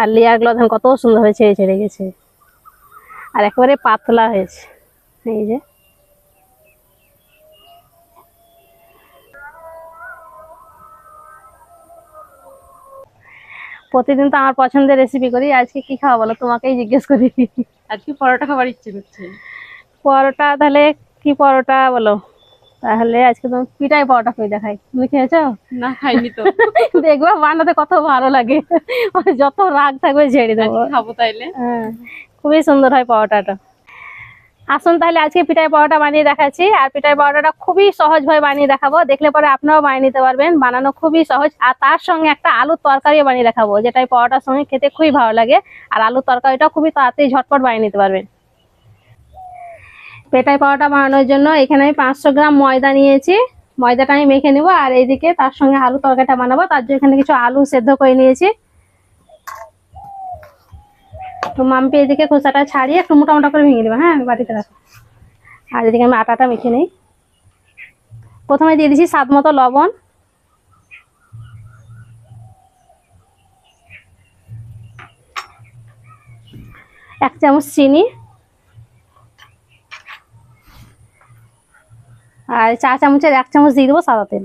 আর লেয়ারগুলো দেখুন কত সুন্দর হয়ে ছেড়ে ছেড়ে গেছে। আর একেবারে পাতলা হয়েছে এই যে। প্রতিদিন তো আমার পছন্দের রেসিপি করি আজকে কি খাওয়া বলো? তোমাকেই জিজ্ঞেস করি। আজকে পরোটা খাবার ইচ্ছে করছে। পরোটা তাহলে কি পরোটা বলো? তাহলে আজকে তুমি পিঠাই পরোটা করে দেখাই। তুমি খেয়েছো? না খাইনি তো। দেখবা বানাতে কত ভালো লাগে। যত রাগ থাকবে ঝেড়ে দেবো। খাব তাইলে। হ্যাঁ খুবই সুন্দর হয় পরোটাটা। আসুন তাহলে আজকে পিঠাই পরোটা বানিয়ে দেখাচ্ছি। আর পিঠাই পরোটাটা খুবই সহজভাবে বানিয়ে দেখাবো। দেখলে পরে আপনারাও বানিয়ে নিতে পারবেন। বানানো খুবই সহজ। আর তার সঙ্গে একটা আলুর তরকারিও বানিয়ে দেখাবো যেটা পরোটার সঙ্গে খেতে খুবই ভালো লাগে। আর আলুর তরকারিটাও খুবই তাড়াতাড়ি ঝটপট বানিয়ে নিতে পারবেন। পেটাই পরোটা বানানোর জন্য এখানে আমি পাঁচশো গ্রাম ময়দা নিয়েছি। ময়দাটা আমি মেখে নেব আর এইদিকে তার সঙ্গে আলু তরকারিটা বানাবো। তার জন্য এখানে কিছু আলু সেদ্ধ করে নিয়েছি। তো মাম্পি এদিকে খোসাটা ছাড়িয়ে একটু মোটা করে ভেঙে দেবো হ্যাঁ বাটিতে রাখো। আর এদিকে আমি আটাটা মেখে নিই। প্রথমে দিয়ে দিচ্ছি স্বাদ মতো লবণ। এক চামচ চিনি। আর চা চামচের এক চামচ দিয়ে দেবো সাদা তেল।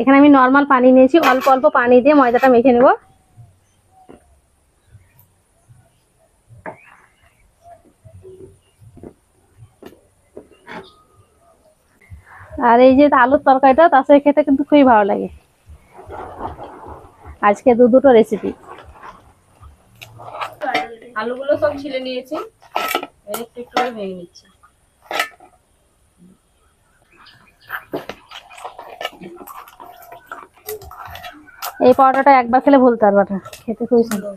এখানে আমি নর্মাল পানি নিয়েছি, অল্প অল্প পানি দিয়ে ময়দাটা মেখে নেব। আর এই যে আলুর তরকারিটা, তার সাথে খেতে কিন্তু খুবই ভালো লাগে। আজকে দু দুটো রেসিপি আলুগুলো সব ছিলে নিয়েছি। একটু একটু করে ভেঙে নিচ্ছি। এই পরোটাটা একবার খেলে ভুলতে পারবে না, খেতে খুবই সুন্দর।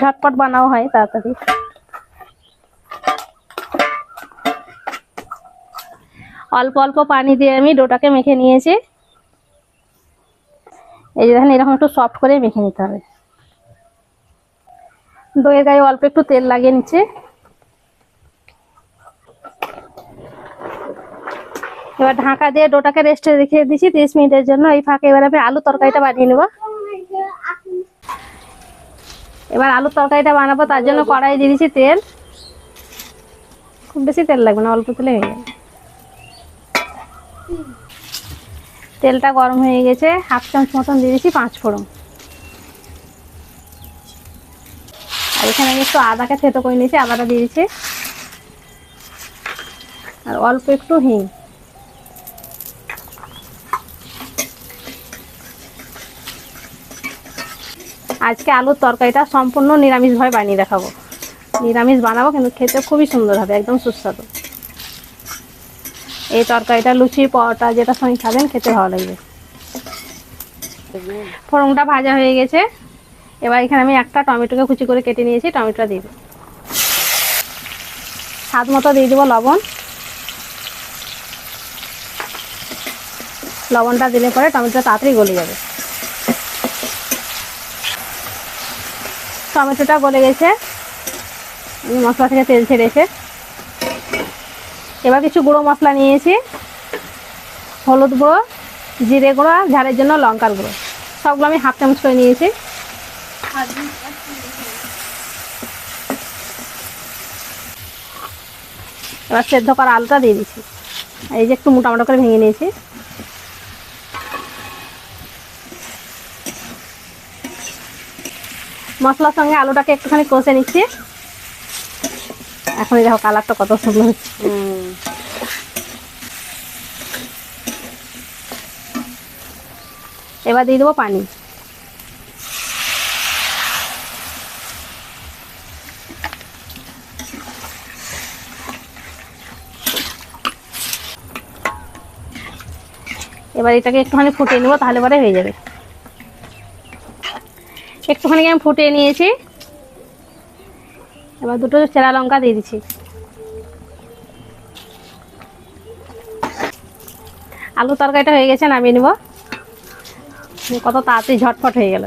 ঝটপট বানাও হয় তাড়াতাড়ি। অল্প অল্প পানি দিয়ে আমি ডোটাকে মেখে নিয়েছি। এই যে এরকম একটু সফট করে মেখে নিতে হবে। দইয়ের গায়ে অল্প একটু তেল লাগিয়ে নিচ্ছে। এবার ঢাকা দিয়ে ডোটাকে রেস্টে রেখে দিচ্ছি তিরিশ মিনিটের জন্য। এই ফাঁকে এবার আমি আলু তরকারিটা বানিয়ে নেব। এবার আলু তরকারিটা বানাবো, তার জন্য কড়াই দিয়ে দিচ্ছি তেল। খুব বেশি তেল লাগবে না, অল্প তেলে হয়ে যাবে। তেলটা গরম হয়ে গেছে, হাফ চামচ মতন দিয়ে দিচ্ছি পাঁচ ফোড়ন। এখানে একটু আদাকে থেতো করে নিয়েছি, আদাটা দিয়ে দিচ্ছি। আর অল্প একটু হিং। আজকে আলুর তরকারিটা সম্পূর্ণ নিরামিষভাবে বানিয়ে দেখাবো। নিরামিষ বানাবো, কিন্তু খেতে খুবই সুন্দর হবে, একদম সুস্বাদু। এই তরকারিটা লুচি, পরোটা, যেটা সঙ্গে খাবেন, খেতে ভালো লাগবে। ফোড়নটা ভাজা হয়ে গেছে। এবার এখানে আমি একটা টমেটোকে কুচি করে কেটে নিয়েছি, টমেটোটা দিয়ে দেবো। স্বাদ মতো দিয়ে দেবো লবণ। লবণটা দিলে পরে টমেটোটা তাড়াতাড়ি গলে যাবে। টমেটোটা গলে গেছে। মশলা থেকে তেল ছেড়েছে এবার কিছু গুঁড়ো মশলা নিয়েছি। হলুদ গুঁড়ো, জিরে গুঁড়ো, আর ঝালের জন্য লঙ্কার গুঁড়ো। সবগুলো আমি হাফ চামচ করে নিয়েছি। এবার সেদ্ধ করা আলুটা দিয়ে দিচ্ছি। এই যে একটু মোটা মোটা করে ভেঙে নিয়েছি। মশলার সঙ্গে আলুটাকে একটুখানি কষে নিচ্ছি। এখন দেখো কালারটা কত সুন্দর হচ্ছে। এবার দিয়ে দেবো পানি। এবার এটাকে একটুখানি ফুটিয়ে নেব, তাহলে পরে হয়ে যাবে। একটুখানি আমি ফুটিয়ে নিয়েছি। এবার দুটো চেরা লঙ্কা দিয়ে দিচ্ছি। আলু তরকারিটা হয়ে গেছে, নামিয়ে নেব। কত তাড়াতাড়ি ঝটফট হয়ে গেল।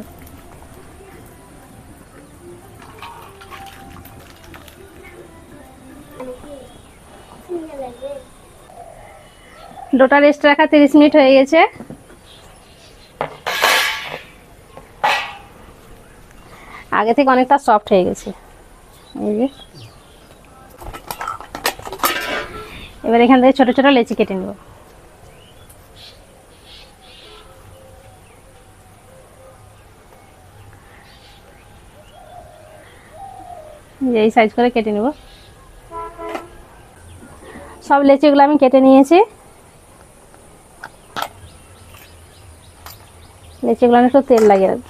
ডোটা রেস্ট রাখা তিরিশ মিনিট হয়ে গেছে। আগে থেকে অনেকটা সফট হয়ে গেছে। এবার এখান থেকে ছোটো ছোটো লেচি কেটে নেব। এই সাইজ করে কেটে নেব। সব লেচিগুলো আমি কেটে নিয়েছি। লেচিগুলো গুলো একটু তেল লাগিয়ে রাখব।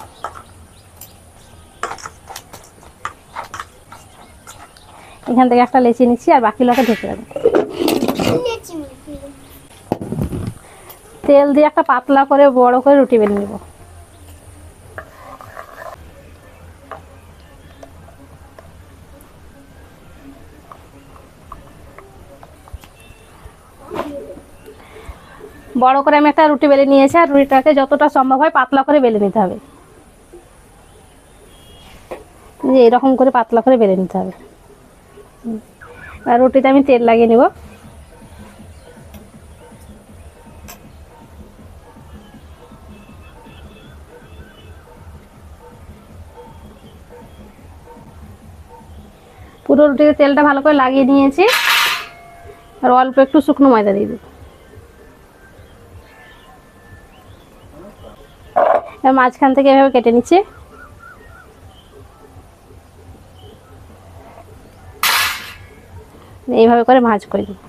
এখান থেকে একটা লেচি নিচ্ছি আর বাকি লোকে ঢেকে রাখব। তেল দিয়ে একটা পাতলা করে বড় করে রুটি বেলে নেব। বড় করে আমি একটা রুটি বেলে নিয়েছি, আর রুটিটাকে যতটা সম্ভব হয় পাতলা করে বেলে নিতে হবে। যে এরকম করে পাতলা করে বেলে নিতে হবে। আর রুটিতে আমি তেল লাগিয়ে নেব। পুরো রুটিতে তেলটা ভালো করে লাগিয়ে নিয়েছি। আর অল্প একটু শুকনো ময়দা দিয়ে দেবো। মাঝখান থেকে এভাবে কেটে নিচ্ছি। এইভাবে করে ভাঁজ করে দিই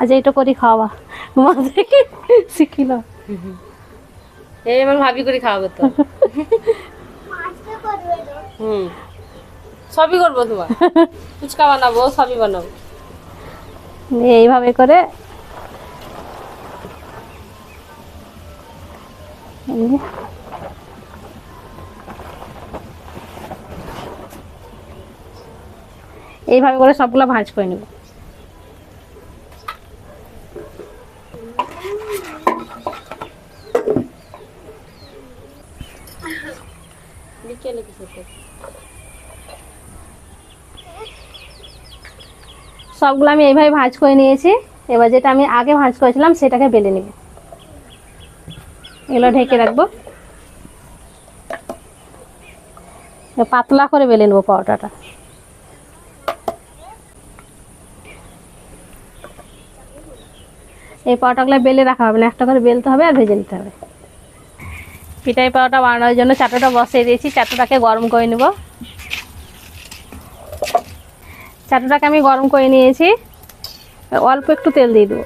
আজ এইটা করি খাওয়া। মা থেকে শিখিল? এই আমার ভাবি করে খাওয়াবে তো। হুম। সবই করব তোমার। ফুচকা বানাবো সবই বানাবো। এইভাবে করে এইভাবে করে সবগুলো ভাঁজ করে নেব বিকেলে কিছু করব। সবগুলো আমি এইভাবে ভাঁজ করে নিয়েছি। এবার যেটা আমি আগে ভাঁজ করেছিলাম, সেটাকে বেলে নেব। এগুলো ঢেকে রাখব। পাতলা করে বেলে নেব পরোটাটা। এই পরোটাগুলো বেলে রাখা হবে না, একটা করে বেলতে হবে আর ভেজে নিতে হবে। পিঠাই পরোটা বানানোর জন্য চাটুটা বসিয়ে দিয়েছি, চাটুটাকে গরম করে নেব। চাটুটাকে আমি গরম করে নিয়েছি। অল্প একটু তেল দিয়ে দেবো।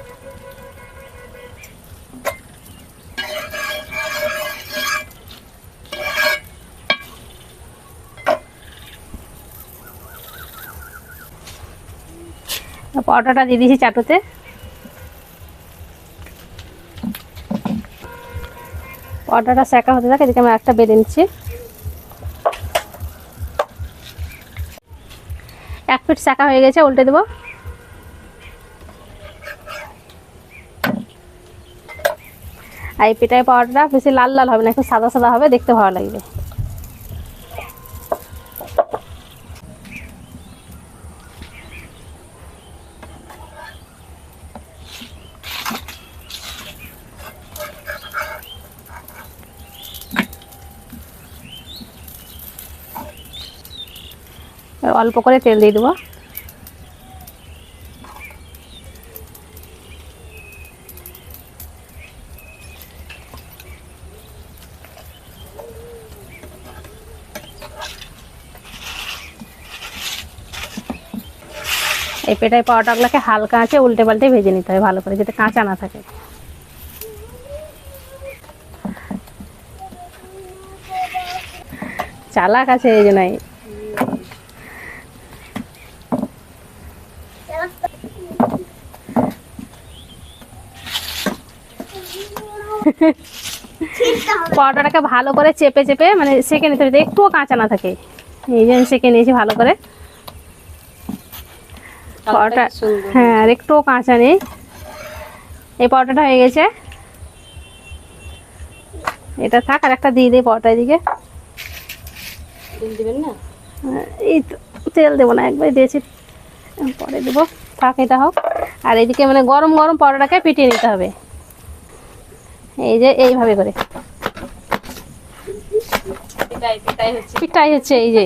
পরোটাটা দিয়ে দিয়েছি চাটুতে। পরোটাটা সেকা হতে থাকে, এদিকে আমি একটা বেড়ে নিচ্ছি। এক ফিট চাকা হয়ে গেছে, উল্টে দেবো। আর এই পিঠায় পাওয়াটা বেশি লাল লাল হবে না, একটু সাদা সাদা হবে, দেখতে ভালো লাগবে। অল্প করে তেল দিয়ে দেবো। এই পেটাই পাওয়াটাগুলোকে হালকা আছে উল্টে পাল্টে ভেজে নিতে হবে ভালো করে, যাতে কাঁচা না থাকে। চালাক আছে এই জন্যই। পরোটাটাকে ভালো করে চেপে চেপে মানে সেকে নিতে হবে একটুও কাঁচা না থাকে। এই যে আমি সেকে নিয়েছি ভালো করে। পরোটা। হ্যাঁ আর একটুও কাঁচা নেই। এই পরোটাটা হয়ে গেছে। এটা থাক আর একটা দিয়ে দিই পরোটা দিকে তেল না? এই তো তেল দেবো না একবার দিয়েছি। পরে দেবো থাক এটা হোক। আর এদিকে মানে গরম গরম পরোটাকে পিটিয়ে নিতে হবে। এই যে এইভাবে করে। পিঠাই হচ্ছে। এই যে।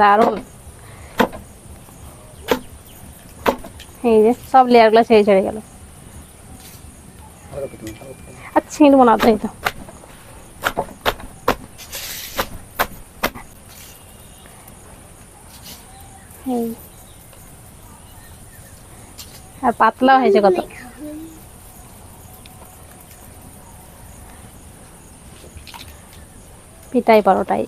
দারুণ। এই যে সব লেয়ারগুলো ছেড়ে ছেড়ে গেল। আর ছিঁড়বো না তো এই তো এই। আর পাতলা হয়েছে কত? পিটাই পরোটাই।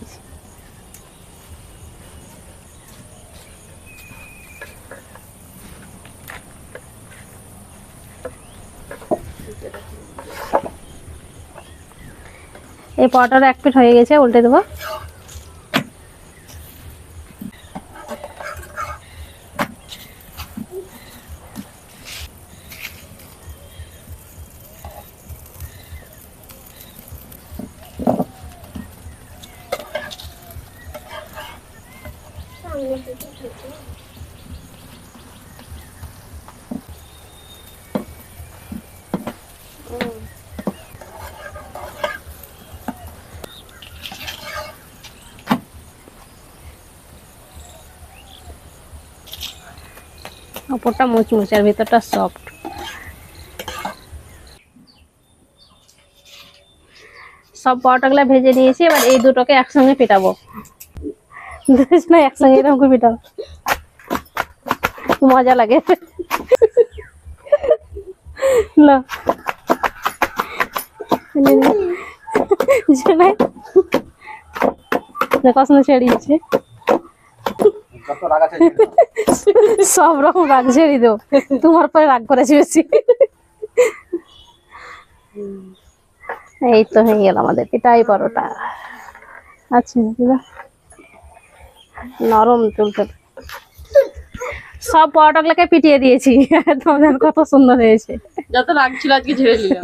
এই পরোটাটা এক পিঠ হয়ে গেছে উল্টে দেবো। ওপরটা মুচমুচে আর ভিতরটা সফট সব পরোটাগুলো ভেজে নিয়েছি এবার এই দুটোকে একসঙ্গে পেটাবো দেখিস না একসঙ্গে এরকম করে পেটাবো মজা লাগে। না কখনো ছেড়িয়েছে সব রকম রাগ ছেড়ে দেবো। তোমার পরে রাগ করেছি বেশি। এই তো হয়ে গেল আমাদের। পিঠাই পরোটা। আচ্ছা দিদা। নরম তুলতে সব পরোটাগুলোকে পিটিয়ে দিয়েছি। তোমাদের কত সুন্দর হয়েছে। যত রাগ ছিল আজকে ঝেড়ে নিলাম।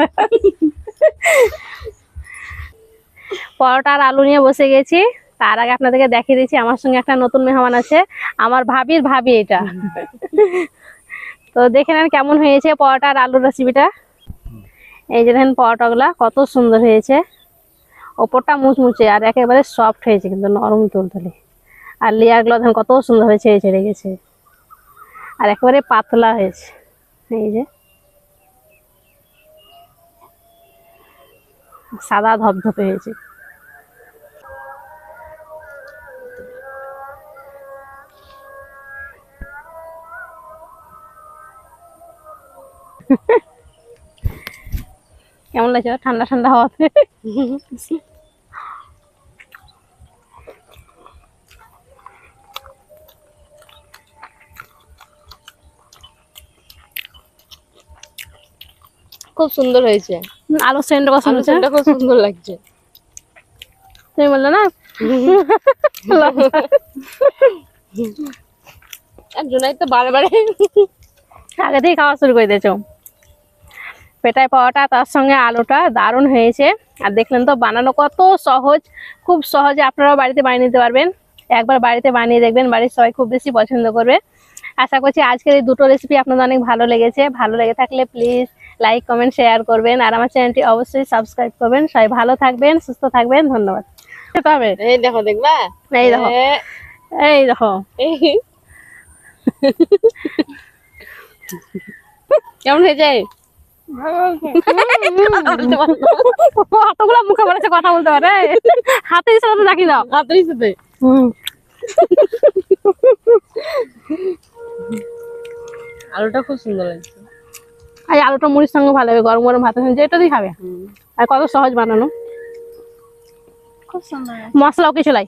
পরোটা আর আলু নিয়ে বসে গেছি। তার আগে আপনাদেরকে দেখিয়ে দিয়েছি আমার সঙ্গে একটা নতুন মেহমান আছে। আমার ভাবির ভাবি এটা। তো দেখে নেন কেমন হয়েছে পরোটা আর আলুর রেসিপিটা এই যে দেখেন পরোটাগুলা কত সুন্দর হয়েছে। ওপরটা মুচমুচে আর একেবারে সফট হয়েছে কিন্তু নরম তুলতুলে আর লেয়ারগুলো দেখেন কত সুন্দর হয়েছে ছেড়ে ছেড়ে গেছে। আর একেবারে পাতলা হয়েছে। এই যে। সাদা ধপধপে হয়েছে। কেমন লাগছে? ঠান্ডা ঠান্ডা হওয়াতে? খুব সুন্দর হয়েছে। আলু সেন্ট বলছে? আলোচনাটা খুব সুন্দর লাগছে। তুমি বললে না? আর জোনাই তো আগে থেকে খাওয়া শুরু করে দিয়েছ। পেটাই পাওয়াটা তার সঙ্গে আলুটা দারুণ হয়েছে। আর দেখলেন তো বানানো কত সহজ খুব সহজে আপনারাও বাড়িতে বানিয়ে নিতে পারবেন। একবার বাড়িতে বানিয়ে দেখবেন বাড়ির সবাই খুব বেশি পছন্দ করবে। আশা করছি আজকের এই দুটো রেসিপি আপনাদের অনেক ভালো লেগেছে। ভালো লেগে থাকলে প্লিজ লাইক কমেন্ট শেয়ার করবেন। আর আমার চ্যানেলটি অবশ্যই সাবস্ক্রাইব করবেন। সবাই ভালো থাকবেন সুস্থ থাকবেন। ধন্যবাদ। খেতে হবে এই দেখো দেখবা? এই দেখো। এই দেখো। কেমন হয়েছে? অতগুলো মুখে বলেছে কথা বলতে পারে। হাতে তো দেখি দাও? হাতের সাথে আলুটা খুব সুন্দর লাগছে। আর আলুটা মুড়ির সঙ্গে ভালো হবে গরম গরম ভাতের সঙ্গে যেটা দিয়ে খাবে। আর কত সহজ বানানো। খুব সুন্দর। মশলাও কিছু লাই।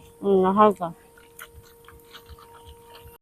হালকা।